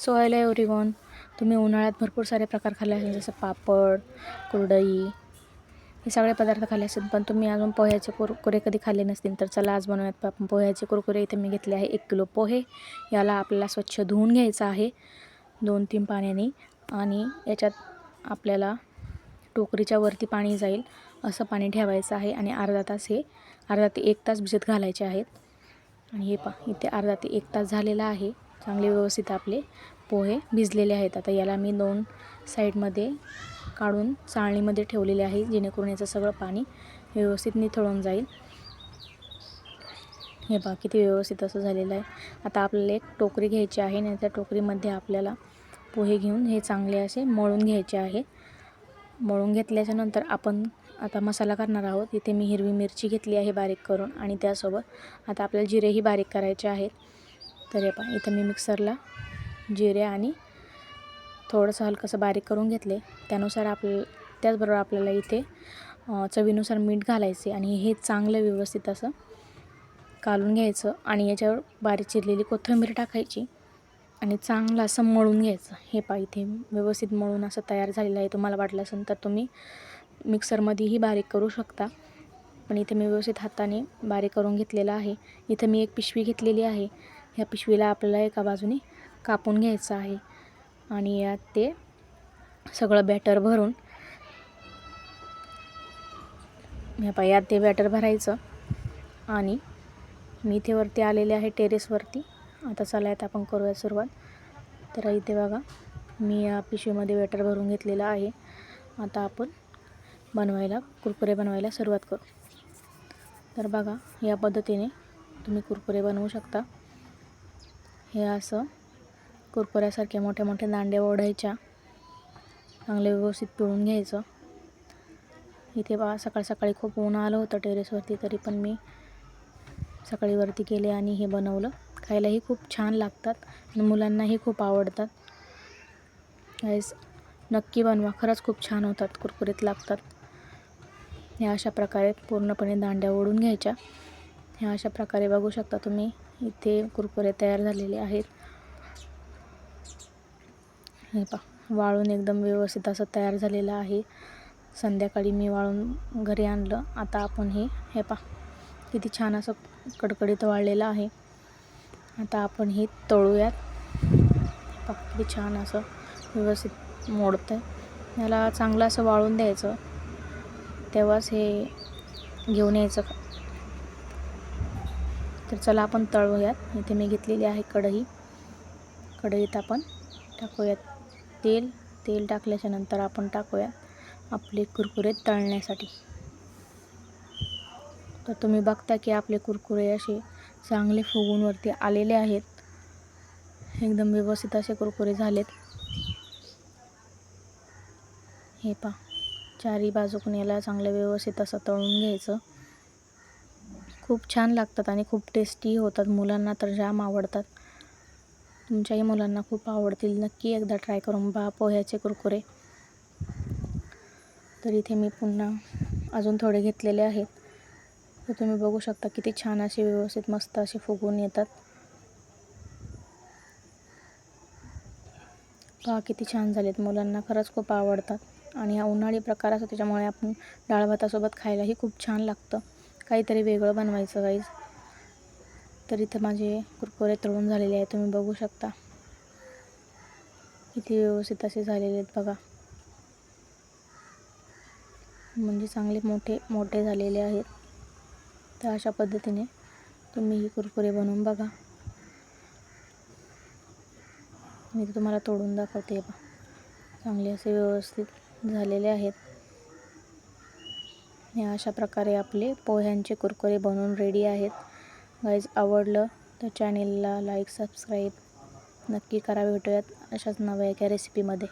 So hello everyone तुम्ही उन्हाळ्यात भरपूर सारे प्रकार खाल्ले असेल जसं पापड कुरडई हे सगळे पदार्थ खाल्ले असतील पण तुम्ही अजून पोह्याचे कुरकुरे कधी खाल्ले नसतील तर चला आज बनवूयात आपण पोह्याचे कुरकुरे. इथे मी घेतले आहे एक किलो पोहे. याला आपल्याला स्वच्छ धुवून घ्यायचं आहे दोन तीन पाण्याने. आणि याच्यात आपल्याला टोकरीच्या वरती पाणी जाईल असं पाणी ठेवायचं आहे. आणि अर्धा तास हे अर्धा ते एक तास भिजत घालायचे आहेत. आणि हे पा इथे अर्धा ते एक तास झालेला आहे. चांगले व्यवस्थित आपले पोहे भिजलेले आहेत. आता याला मी दोन साईडमध्ये काढून चाळणीमध्ये ठेवलेले आहे जेणेकरून याचं सगळं पाणी व्यवस्थित निथळून जाईल. हे बा किती व्यवस्थित असं झालेलं आहे. आता आपल्याला एक टोकरी घ्यायची आहे आणि त्या टोकरीमध्ये आपल्याला पोहे घेऊन हे चांगले असे मळून घ्यायचे आहे. मळून घेतल्याच्या नंतर आपण आता मसाला करणार आहोत. इथे मी हिरवी मिरची घेतली आहे बारीक करून आणि त्यासोबत आता आपल्याला जिरेही बारीक करायचे आहेत. तर हे पहा इथं मी मिक्सरला जिरे आणि थोडंसं हलकंसं बारीक करून घेतले. त्यानुसार आपल्या त्याचबरोबर आपल्याला इथे चवीनुसार मीठ घालायचे आणि हे चांगलं व्यवस्थित असं कालून घ्यायचं आणि याच्यावर बारीक चिरलेली कोथिंबीर टाकायची आणि चांगलं असं मळून घ्यायचं. हे पा इथे व्यवस्थित मळून असं तयार झालेलं आहे. तुम्हाला वाटलं असेल तर तुम्ही मिक्सरमध्येही बारीक करू शकता. पण इथे मी व्यवस्थित हाताने बारीक करून घेतलेलं आहे. इथं मी एक पिशवी घेतलेली आहे. ह्या पिशवीला आपल्याला एका बाजूने कापून घ्यायचं आहे. आणि यात ते सगळं बॅटर भरून ह्या पा यात ते बॅटर भरायचं. आणि मी इथे वरती आलेले आहे टेरेसवरती. आता चला आता आपण करूया सुरुवात. तर इथे बघा मी या पिशवीमध्ये बॅटर भरून घेतलेलं आहे. आता आपण बनवायला कुरकुरे बनवायला सुरुवात करू. तर बघा या पद्धतीने तुम्ही कुरकुरे बनवू शकता. हे असं. कुरकुऱ्यासारख्या मोठ्या मोठ्या दांड्या ओढायच्या. चांगले व्यवस्थित पिळून घ्यायचं. इथे बा सकाळ सकाळी खूप ऊन आलं होतं टेरेसवरती तरी पण मी सकाळी वरती केले आणि हे बनवलं. खायलाही खूप छान लागतात आणि मुलांनाही खूप आवडतात. गाईस नक्की बनवा. खरंच खूप छान होतात. कुरकुरीत लागतात. ह्या अशा प्रकारे पूर्णपणे दांड्या ओढून घ्यायच्या. ह्या अशा प्रकारे बघू शकता तुम्ही. इथे कुरकुरे तयार झालेले आहेत. हे पा वाळून एकदम व्यवस्थित असं तयार झालेलं आहे. संध्याकाळी मी वाळून घरी आणलं. आता आपण हे हे पा किती छान असं कडकडीत वाळलेलं आहे. आता आपण हे तळूयात. पा किती छान असं व्यवस्थित मोडतं आहे याला चांगलं असं वाळून द्यायचं. तेव्हाच हे घेऊन यायचं. तर चला आपण तळूयात. इथे मी घेतलेली आहे कढई. कढईत आपण टाकूयात तेल. तेल टाकल्याच्या नंतर आपण टाकूयात आपले कुरकुरे तळण्यासाठी. तर तुम्ही बघता की आपले कुरकुरे असे चांगले फुगूनवरती आलेले आहेत. एकदम व्यवस्थित असे कुरकुरे झालेत. हे पा चारी बाजूकून याला चांगलं व्यवस्थित असं तळून घ्यायचं. खूप छान लागतात आणि खूप टेस्टी होतात. मुलांना तर जाम आवडतात. तुमच्याही मुलांना खूप आवडतील. नक्की एकदा ट्राय करून पहा. पोह्याचे कुरकुरे. तर इथे मी पुन्हा अजून थोडे घेतलेले आहेत. तर तुम्ही बघू शकता किती छान असे व्यवस्थित मस्त असे फुगून येतात. पहा किती छान झालेत. मुलांना खरंच खूप आवडतात. आणि हा उन्हाळी प्रकार असतो त्याच्यामुळे आपण डाळ भातासोबत खायलाही खूप छान लागतं. काहीतरी वेगळं बनवायचं गाईज तर इथं माझे कुरकुरे तळून झालेले आहे तुम्ही बघू शकता. किती व्यवस्थित असे झालेले आहेत बघा. म्हणजे चांगले मोठे मोठे झालेले आहेत. तर अशा पद्धतीने तुम्ही ही कुरकुरे बनवून बघा. मी तुम्हाला तोडून दाखवते बघा चांगले असे व्यवस्थित झालेले आहेत. हे अशा प्रकारे आपले पोह्यांचे कुरकुरे बनवून रेडी आहेत. गाईज आवडलं तर चॅनेलला लाईक सबस्क्राईब नक्की करा भेटूयात अशाच नव्या एका रेसिपीमध्ये